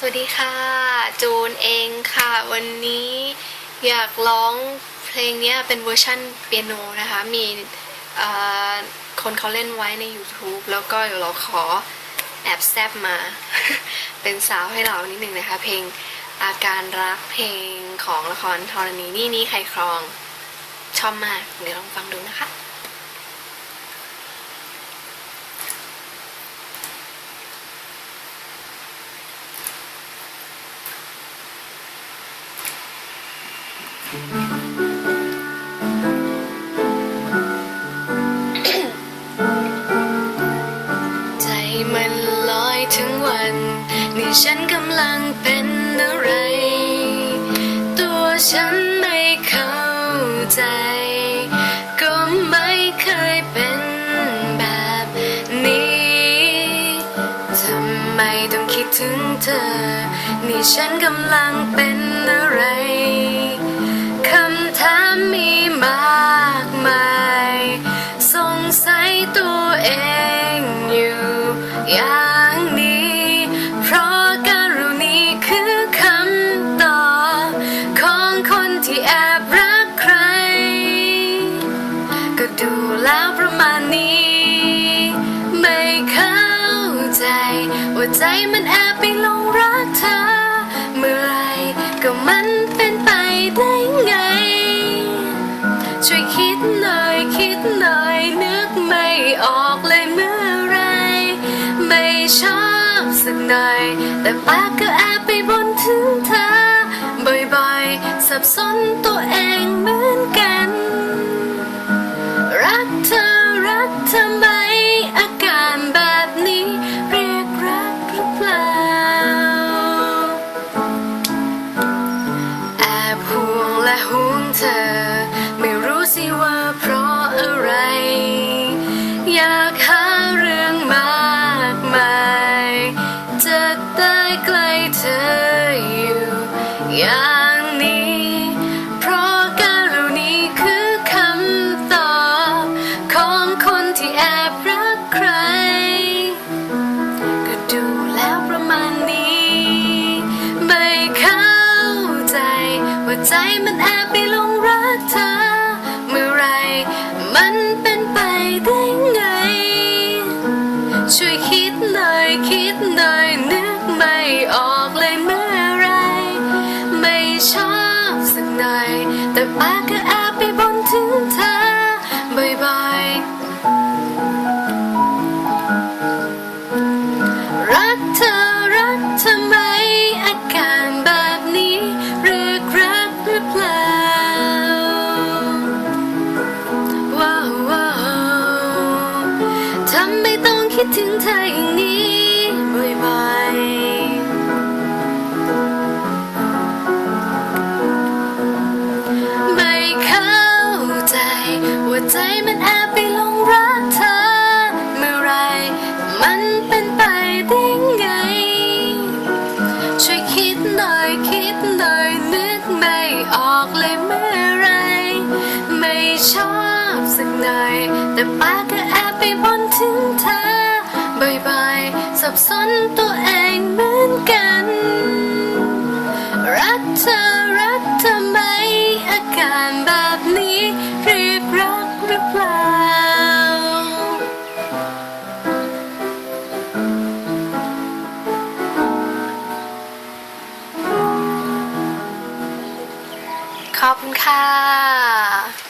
สวัสดีค่ะ จูนเองค่ะ วันนี้อยากร้องเพลงนี้เป็นเวอร์ชั่นเปียโนนะคะ มีคนเขาเล่นไว้ใน YouTube แล้วก็เดี๋ยวเราขอแอบแซบมา เป็นสาวให้เรานิดนึงนะคะ เพลงอาการรักเพลงของละครธรณีนี่นี้ใครครอง ชอบมาก เดี๋ยวลองฟังดูนะคะ ใจมันลอยถึงวัน นี่ฉันกำลังเป็นอะไร ตัวฉันไม่เข้าใจ ก็ไม่เคยเป็นแบบนี้ทำไมต้องคิดถึงเธอ นี่ฉันกำลังเป็นอะไร ถามมีมากมาย สงสัยตัวเองอยู่อย่างนี้ เพราะการุณีคือคำตอบของคนที่แอบรักใคร ก็ดูแล้วประมาณนี้ ไม่เข้าใจ ว่าใจมันแอบไปหลงรักเธอ เมื่อไรก็มัน ออกเลยเมื่อไร ไม่ชอบสักหน่อย แต่ปากก็แอบไปบนถึงเธอ บ่อยๆ สับสนตัวเองเหมือนกัน รักเธอรักเธอไหมอาการแบบนี้เรียกรักหรือเปล่า แอบห่วงและห่วง อย่างนี้ เพราะการุณีคือคำตอบ ของคนที่แอบรักใคร ก็ดูแล้วประมาณนี้ ไม่เข้าใจ ว่าใจมันแอบไปหลงรักเธอ เมื่อไรมันเป็นไปได้ไง ช่วยคิดหน่อยคิดหน่อยนึกไม่ออกเลย แต่ปากก็แอบไปบนถึงเธอบ่อยๆ รักเธอรักเธอไหมอาการแบบนี้ เรียกรักหรือเปล่าว้าวว้าวทำไม่ต้องคิดถึงเธออย่างนี้ ใจมันแอบไปหลงรักเธอ เมื่อไร มันเป็นไปได้ไง ช่วยคิดหน่อยคิดหน่อยนึกไม่ออกเลยเมื่อไร ไม่ชอบสักหน่อย แต่ปากก็แอบไปบนถึงเธอบ่อยๆสับสนตัวเองเหมือนกัน ขอบคุณค่ะ